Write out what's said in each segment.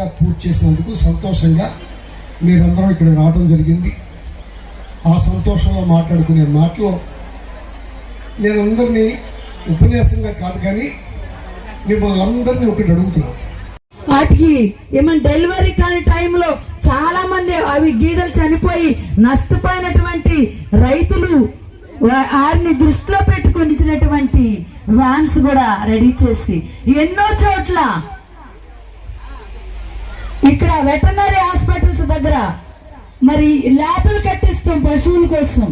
కంప్లీట్గా పూర్తి చేసినందుకు సంతోషంగా మీరందరూ ఇక్కడ రావడం జరిగింది. ఆ సంతోషంలో మాట్లాడుకునే మాటలో నేను అందరినీ ఉపన్యాసంగా కాదు కానీ మిమ్మల్ని అందరినీ ఒకటి అడుగుతున్నాను. వాటికి ఏమన్నా డెలివరీ కాని టైంలో చాలా మంది అవి గీదలు చనిపోయి నష్టపోయినటువంటి రైతులు వారిని దృష్టిలో పెట్టుకొనిచ్చినటువంటి వ్యాన్స్ కూడా రెడీ చేసి ఎన్నో చోట్ల ఇక్కడ వెటర్నరీ హాస్పిటల్స్ దగ్గర మరి ల్యాబులు కట్టిస్తాం పశువుల కోసం.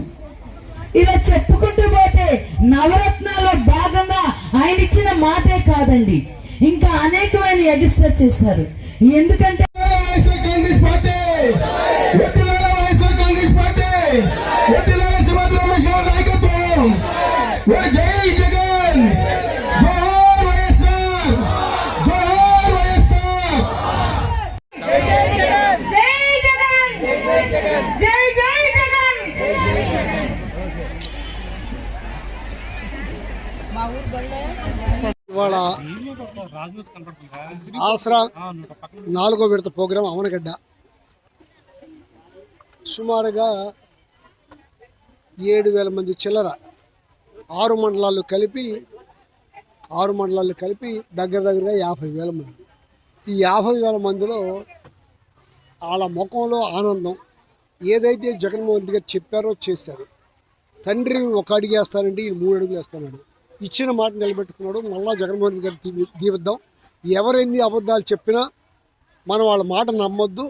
ఇలా చెప్పుకుంటూ పోతే నవరత్నాల్లో భాగంగా ఆయన ఇచ్చిన మాటే కాదండి. ఇంకా అనేకమైన ఎగిస్టర్ చేశారు. ఎందుకంటే ఆసరా నాలుగో విడత ప్రోగ్రాం అవనగడ్డ. సుమారుగా ఏడు వేల మంది చిల్లర ఆరు మండలాలు కలిపి ఆరు మండలాలు కలిపి దగ్గర దగ్గరగా యాభై వేల మంది. ఈ యాభై వేల మందిలో వాళ్ళ ముఖంలో ఆనందం. ఏదైతే జగన్మోహన్ రెడ్డి గారు చెప్పారో చేశారు. తండ్రి ఒక అడుగు వేస్తానంటే ఈయన మూడు అడుగులు వేస్తున్నాడు ఇచ్చిన మాట నిలబెట్టుకున్నాడు. మళ్ళా జగన్మోహన్ రెడ్డి గారు దీవిద్దాం ఎవరెన్ని అబద్ధాలు చెప్పినా మనం వాళ్ళ మాట నమ్మొద్దు.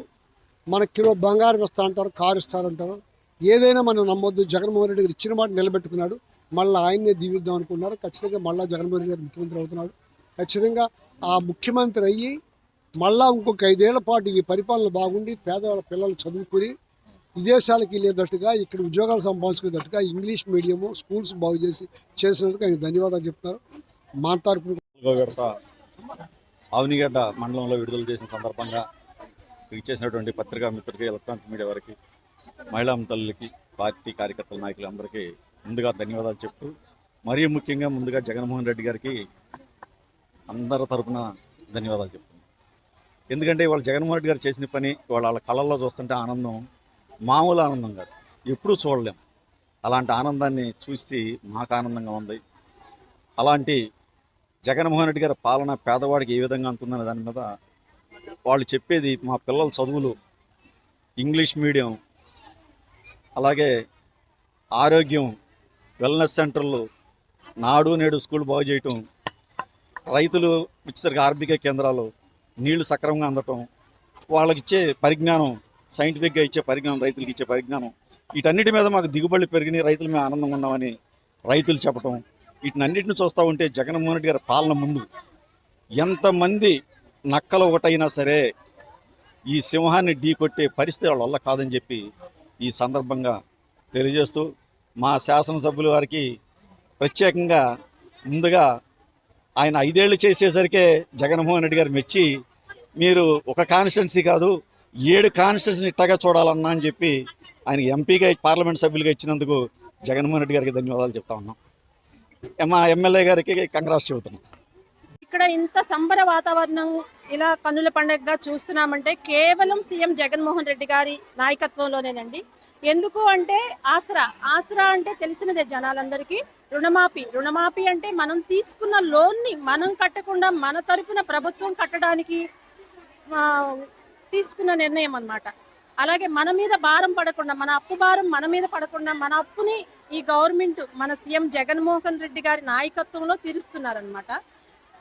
మన కిలో బంగారం ఇస్తా అంటారు కారు ఇస్తారంటారు ఏదైనా మనం నమ్మొద్దు. జగన్మోహన్ రెడ్డి గారు ఇచ్చిన మాట నిలబెట్టుకున్నాడు. మళ్ళీ ఆయన్నే దీవిద్దాం అనుకున్నారు ఖచ్చితంగా మళ్ళీ జగన్మోహన్ రెడ్డి గారు ముఖ్యమంత్రి అవుతున్నాడు. ఖచ్చితంగా ఆ ముఖ్యమంత్రి అయ్యి మళ్ళా ఇంకొక ఐదేళ్ళ పాటు ఈ పరిపాలన బాగుండి పేదవాళ్ళ పిల్లలు చదువుకుని విదేశాలకు వెళ్ళేటట్టుగా ఇక్కడ ఉద్యోగాలు సంపాదించుకునేటట్టుగా ఇంగ్లీష్ మీడియము స్కూల్స్ బాగు చేసి చేసినందుకు ఆయన ధన్యవాదాలు చెప్తారు మా తరపున విడత ఆవునిగడ్డ మండలంలో విడుదల చేసిన సందర్భంగా ఇచ్చేసినటువంటి పత్రికా మిత్రులకి ఎలక్ట్రానిక్ మీడియా వారికి మహిళా తల్లికి పార్టీ కార్యకర్తల నాయకులందరికీ ముందుగా ధన్యవాదాలు చెప్తూ మరీ ముఖ్యంగా ముందుగా జగన్మోహన్ రెడ్డి గారికి అందరి తరఫున ధన్యవాదాలు చెప్తున్నాను. ఎందుకంటే వాళ్ళు జగన్మోహన్ రెడ్డి గారు చేసిన పని వాళ్ళ కళల్లో చూస్తుంటే ఆనందం మామూలు ఆనందం కాదు. ఎప్పుడూ చూడలేం. అలాంటి ఆనందాన్ని చూసి మాకు ఆనందంగా ఉంది. అలాంటి జగన్మోహన్ రెడ్డి గారి పాలన పేదవాడికి ఏ విధంగా అంటుందనే దాని మీద వాళ్ళు చెప్పేది మా పిల్లల చదువులు ఇంగ్లీష్ మీడియం అలాగే ఆరోగ్యం వెల్నెస్ సెంటర్లు నాడు నేడు స్కూల్ బాగు చేయటం రైతులు ఇచ్చేసరికి ఆర్బిక కేంద్రాలు నీళ్ళు సక్రమంగా అందటం వాళ్ళకి ఇచ్చే పరిజ్ఞానం సైంటిఫిక్గా ఇచ్చే పరిజ్ఞానం రైతులకు ఇచ్చే పరిజ్ఞానం. వీటన్నిటి మీద మాకు దిగుబడులు పెరిగినాయి రైతులు మేము ఆనందంగా ఉన్నామని రైతులు చెప్పటం. వీటినన్నిటిని చూస్తూ ఉంటే జగన్మోహన్ రెడ్డి గారి పాలన ముందు. ఎంతమంది నక్కలు ఒకటైనా సరే ఈ సింహాన్ని ఢీ కొట్టే పరిస్థితి వాళ్ళ వల్ల కాదని చెప్పి ఈ సందర్భంగా తెలియజేస్తూ మా శాసనసభ్యుల వారికి ప్రత్యేకంగా ముందుగా ఆయన ఐదేళ్ళు చేసేసరికే జగన్మోహన్ రెడ్డి గారు మెచ్చి మీరు ఒక కాన్స్టిట్యున్సీ కాదు ఏడు కాన్స్టిట్యున్సీ ఇట్టగా చూడాలన్నా అని చెప్పి ఆయన ఎంపీగా పార్లమెంట్ సభ్యులుగా ఇచ్చినందుకు జగన్మోహన్ రెడ్డి గారికి ధన్యవాదాలు చెప్తా ఉన్నాం. మా ఎమ్మెల్యే గారికి కంగ్రాస్ చెబుతున్నాం. ఇక్కడ ఇంత సంబర వాతావరణం ఇలా కన్నుల పండుగగా చూస్తున్నామంటే కేవలం సీఎం జగన్మోహన్ రెడ్డి గారి నాయకత్వంలోనేనండి. ఎందుకు అంటే ఆసరా ఆసరా అంటే తెలిసినదే జనాలందరికీ. రుణమాఫీ రుణమాఫీ అంటే మనం తీసుకున్న లోన్ని మనం కట్టకుండా మన తరపున ప్రభుత్వం కట్టడానికి తీసుకున్న నిర్ణయం అనమాట అలాగే మన మీద భారం పడకుండా మన అప్పు భారం మన మీద పడకుండా మన అప్పుని ఈ గవర్నమెంట్ మన సీఎం జగన్మోహన్ రెడ్డి గారి నాయకత్వంలో తీరుస్తున్నారనమాట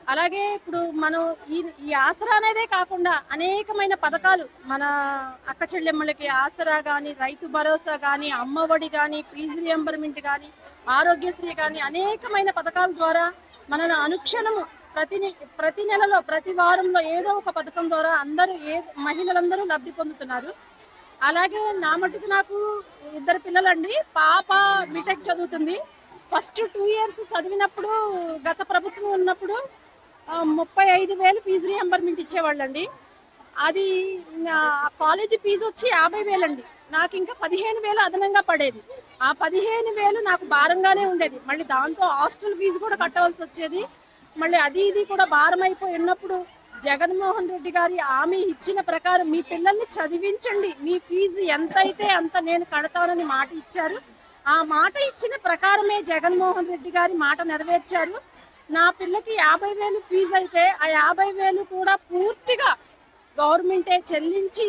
అలాగే ఇప్పుడు మనం ఈ ఈ ఆసరా అనేదే కాకుండా అనేకమైన పథకాలు మన అక్క చెల్లెమ్మలకి ఆసరా కానీ రైతు భరోసా కానీ అమ్మఒడి కానీ ఫీజు రియంబర్మెంట్ కానీ ఆరోగ్యశ్రీ కానీ అనేకమైన పథకాల ద్వారా మనను అనుక్షణము ప్రతి నె- ప్రతి నెలలో ప్రతి వారంలో ఏదో ఒక పథకం ద్వారా అందరూ ఏ మహిళలందరూ లబ్ధి పొందుతున్నారు. అలాగే నా మటుకు నాకు ఇద్దరు పిల్లలండి. పాప బీటెక్ చదువుతుంది. ఫస్ట్ టూ ఇయర్స్ చదివినప్పుడు గత ప్రభుత్వం ఉన్నప్పుడు ముప్పై ఐదు వేలు ఫీజు రీఎంబర్మెంట్ ఇచ్చేవాళ్ళండి. అది కాలేజీ ఫీజు వచ్చి యాభై వేలండి. నాకు ఇంకా పదిహేను వేలు అదనంగా పడేది. ఆ పదిహేను వేలు నాకు భారంగానే ఉండేది. మళ్ళీ దాంతో హాస్టల్ ఫీజు కూడా కట్టవలసి వచ్చేది. మళ్ళీ అది ఇది కూడా భారం అయిపోయి ఉన్నప్పుడు జగన్మోహన్ రెడ్డి గారి హామీ ఇచ్చిన ప్రకారం మీ పిల్లల్ని చదివించండి. మీ ఫీజు ఎంత అయితే అంత నేను కడతానని మాట ఇచ్చారు. ఆ మాట ఇచ్చిన ప్రకారమే జగన్మోహన్ రెడ్డి గారి మాట నెరవేర్చారు. నా పిల్లకి యాభై వేలు ఫీజు అయితే ఆ యాభై వేలు కూడా పూర్తిగా గవర్నమెంటే చెల్లించి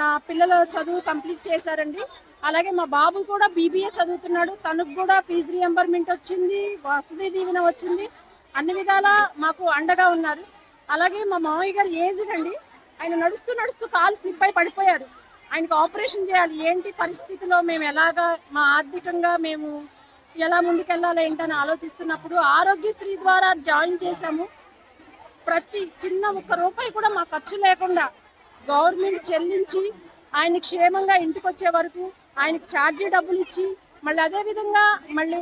నా పిల్లల చదువు కంప్లీట్ చేశారండి. అలాగే మా బాబు కూడా బీబీఏ చదువుతున్నాడు. తనకు కూడా ఫీజు రియంబర్మెంట్ వచ్చింది వసతి దీవెన వచ్చింది. అన్ని విధాలా మాకు అండగా ఉన్నారు. అలాగే మా మామయ్య గారు ఏజ్డ్ అండి ఆయన నడుస్తూ నడుస్తూ కాలు స్లిప్ అయి పడిపోయారు. ఆయనకు ఆపరేషన్ చేయాలి. ఏంటి పరిస్థితిలో మేము ఎలాగా మా ఆర్థికంగా మేము ఎలా ముందుకెళ్ళాలి ఏంటని ఆలోచిస్తున్నప్పుడు ఆరోగ్యశ్రీ ద్వారా జాయిన్ చేశాము. ప్రతి చిన్న ఒక్క రూపాయి కూడా మా ఖర్చు లేకుండా గవర్నమెంట్ చెల్లించి ఆయన క్షేమంగా ఇంటికి వచ్చే వరకు ఆయనకు ఛార్జీ డబ్బులు ఇచ్చి మళ్ళీ అదే విధంగా మళ్ళీ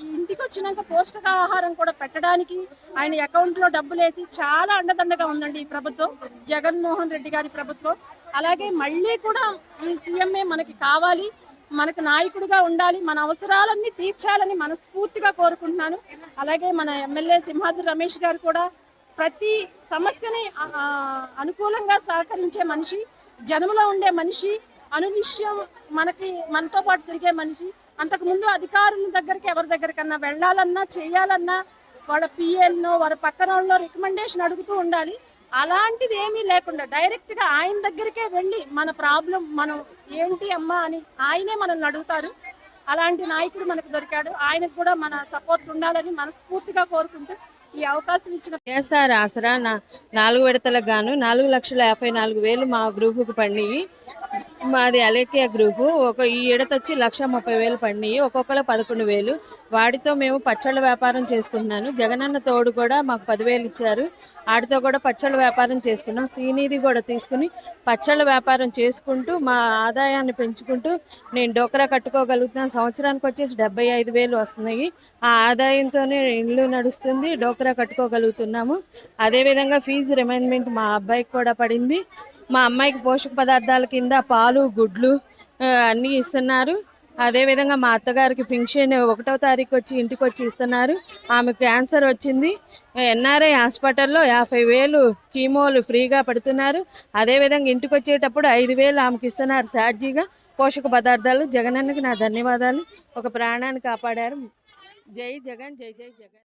ఈ ఇంటికి వచ్చినాక పౌష్టికాహారం కూడా పెట్టడానికి ఆయన అకౌంట్లో డబ్బులు వేసి చాలా అండదండగా ఉందండి ఈ ప్రభుత్వం జగన్మోహన్ రెడ్డి గారి ప్రభుత్వం. అలాగే మళ్ళీ కూడా ఈ సీఎంఏ మనకి కావాలి మనకు నాయకుడిగా ఉండాలి మన అవసరాలన్నీ తీర్చాలని మనస్ఫూర్తిగా కోరుకుంటున్నాను. అలాగే మన ఎమ్మెల్యే సింహాద్రి రమేష్ గారు కూడా ప్రతి సమస్యని అనుకూలంగా సహకరించే మనిషి జనములో ఉండే మనిషి అనునిశ్యం మనకి మనతో పాటు తిరిగే మనిషి అంతకుముందు అధికారుల దగ్గరికి ఎవరి దగ్గరికన్నా వెళ్ళాలన్నా చేయాలన్నా వాళ్ళ పిఎల్నో వాళ్ళ పక్కన వాళ్ళలో రికమెండేషన్ అడుగుతూ ఉండాలి. అలాంటిది ఏమీ లేకుండా డైరెక్ట్గా ఆయన దగ్గరికే వెళ్ళి మన ప్రాబ్లం మనం ఏంటి అమ్మా అని ఆయనే మనల్ని అడుగుతారు. అలాంటి నాయకుడు మనకు దొరికాడు. ఆయనకు కూడా మన సపోర్ట్ ఉండాలని మనస్ఫూర్తిగా కోరుకుంటూ ఈ అవకాశం ఇచ్చిన కేఎస్ఆర్ ఆసరా నా నాలుగు విడతలకు గాను నాలుగు లక్షల యాభై నాలుగు వేలు మా గ్రూపుకు పండియి మాది అలేఖ్య గ్రూపు. ఒక ఈ విడత వచ్చి లక్ష ముప్పై వేలు పండియి ఒక్కొక్కరు పదకొండు వేలు. వాడితో మేము పచ్చళ్ళ వ్యాపారం చేసుకుంటున్నాను. జగనన్న తోడు కూడా మాకు పదివేలు ఇచ్చారు. ఆడితో కూడా పచ్చళ్ళ వ్యాపారం చేసుకున్నాం. సీనీది కూడా తీసుకుని పచ్చళ్ళ వ్యాపారం చేసుకుంటూ మా ఆదాయాన్ని పెంచుకుంటూ నేను డోకరా కట్టుకోగలుగుతున్నాను. సంవత్సరానికి వచ్చేసి డెబ్బై ఐదు వేలు వస్తున్నాయి. ఆ ఆదాయంతోనే ఇల్లు నడుస్తుంది. డోకరా కట్టుకోగలుగుతున్నాము. అదేవిధంగా ఫీజు రిమైండ్మెంట్ మా అబ్బాయికి కూడా పడింది. మా అమ్మాయికి పోషక పదార్థాల కింద పాలు గుడ్లు అన్నీ ఇస్తున్నారు. అదేవిధంగా మా అత్తగారికి ఫింక్షన్ ఒకటో తారీఖు వచ్చి ఇంటికి వచ్చి ఇస్తున్నారు. ఆమె క్యాన్సర్ వచ్చింది. ఎన్ఆర్ఐ హాస్పిటల్లో యాభై వేలు కీమోలు ఫ్రీగా పడుతున్నారు. అదేవిధంగా ఇంటికి వచ్చేటప్పుడు ఐదు వేలు ఆమెకి ఇస్తున్నారు సార్జీగా పోషక పదార్థాలు. జగనన్నకి నా ధన్యవాదాలు. ఒక ప్రాణాన్ని కాపాడారు. జై జగన్ జై జై జగన్.